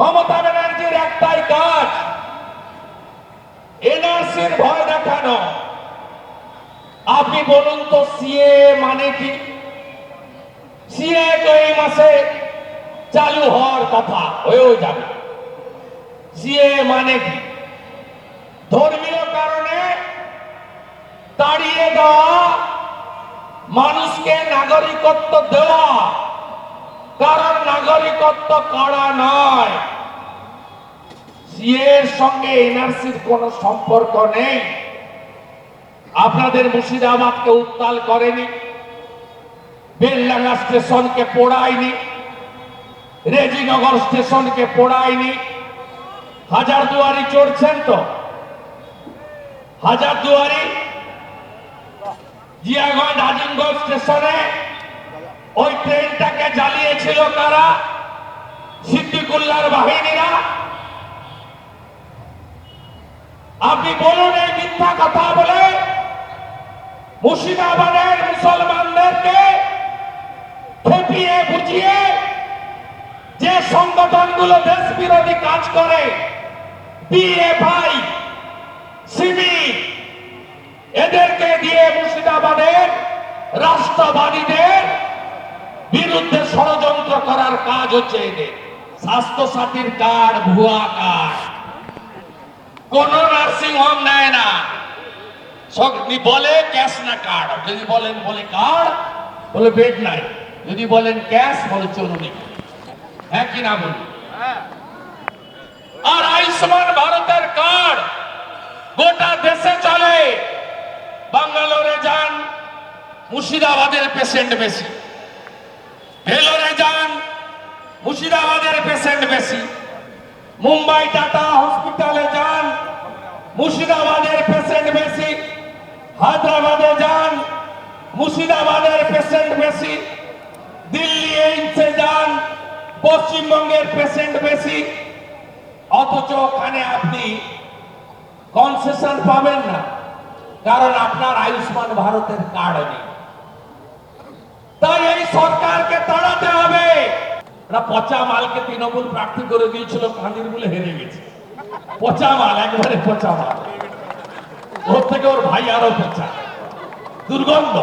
মমতা ব্যানার্জির একটাই কাজ, এনআরসির ভয় দেখানো। আপনি বলুন তো, সিএ মানে কি? সিএ তো এই মাসে চালু হওয়ার কথা, হয়েও যাবে। সিএ মানে কি? ধর্মীয় কারণে তাড়িয়ে দেওয়া মানুষকে নাগরিকত্ব দেওয়া। কারণ নাগরিকত্ব করা নয়। সিএ এর সঙ্গে এনআরসির কোনো সম্পর্ক নেই। আপনাদের মুর্শিদাবাদকে উত্তাল করেনি। বেলডাঙ্গা স্টেশনকে পোড়ায়নি। রেজিনগর স্টেশনকে পোড়ায়নি। হাজার দুয়ারি চড়ছেন তো? হাজার দুয়ারি জিয়াগঞ্জ, আজিমগঞ্জ স্টেশনে ওই ট্রেনটাকে জ্বালিয়েছিল কারা? সিদ্দিকুল্লার বাহিনীরা। আপনি বলুন এই মিথ্যা কথা বলে মুর্শিদাবাদের মুসলমানদেরকে খেপিয়ে বুঝিয়ে যে সংগঠনগুলো দেশ বিরোধী কাজ করে পিএফআই সিবি এদেরকে দিয়ে মুর্শিদাবাদের রাষ্ট্রবাদীদের বিরুদ্ধে ষড়যন্ত্র করার কাজ হচ্ছে এদের। স্বাস্থ্য সাথীর কার্ড, ভুয়া কার্ড। কোন নার্সিং হোম নেয় না। বলে ক্যাশ না কার্ড যদি বলেন, বলে কার্ড, বলে বেড নাই। যদি বলেন ক্যাশ, বলে চলুনি হ্যাঁ কি না বলুন? আর আয়ুষ্মান ভারতের কার্ড গোটা দেশে চলে। বাঙ্গালোরে যান, মুর্শিদাবাদের পেশেন্ট বেশি। ভেলোরে যান মুর্শিদাবাদের পেশেন্ট বেশি। মুম্বাই টাটা হসপিটালে যান, মুর্শিদাবাদের পেশেন্ট বেশি। হায়দ্রাবাদে যান, মুর্শিদাবাদের পেশেন্ট বেশি। দিল্লি এইমসে যান, পশ্চিমবঙ্গের পেশেন্ট বেশি। অথচ ওখানে আপনি কনসেশন পাবেন না, কারণ আপনার আয়ুষ্মান ভারতের কার্ড নেই। তাই এই সরকারকে তাড়াতে হবে। এরা পচা মালকে তৃণমূল প্রার্থী করে দিয়েছিল কাঁদির বলে হেরে গেছে। পচা মাল, একবারে পচা মাল। ওর থেকে ওর ভাই আরও পচা। দুর্গন্ধ।